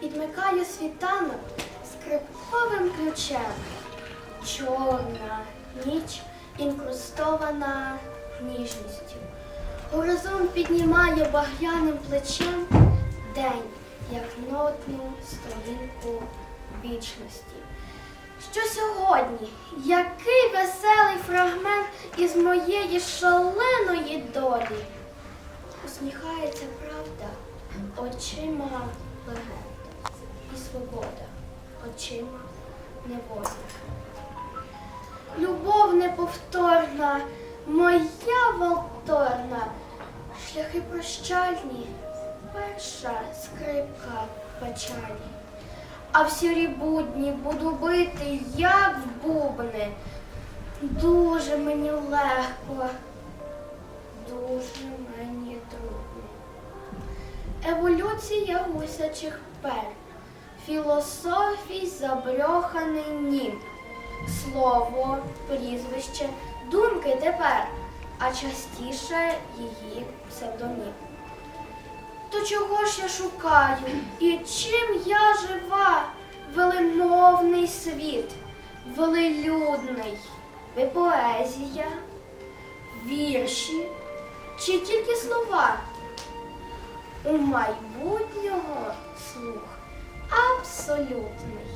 підмикає світанок скрипковим ключем. Чорна ніч інкрустована ніжністю. Горизонт піднімає багряним плечем день, як нотну сторінку вічності. Що сьогодні, який веселий фрагмент із моєї шаленої долі. Усміхається правда очима легенд і свобода очима неволі. Любов неповторна, моя валторна, шляхи прощальні, перша скрипка печалі. А в сірі будні буду бити, як в бубни. Дуже мені легко, дуже мені трудно. Еволюція гусячих пер, філософій забрьоханий нім. Слово, прізвище, думки тепер, а частіше її псевдонім. То чого ж я шукаю і чим я жива? Велимовний світ, велелюдний, ви поезія, вірші чи тільки слова? У майбутнього слух абсолютний.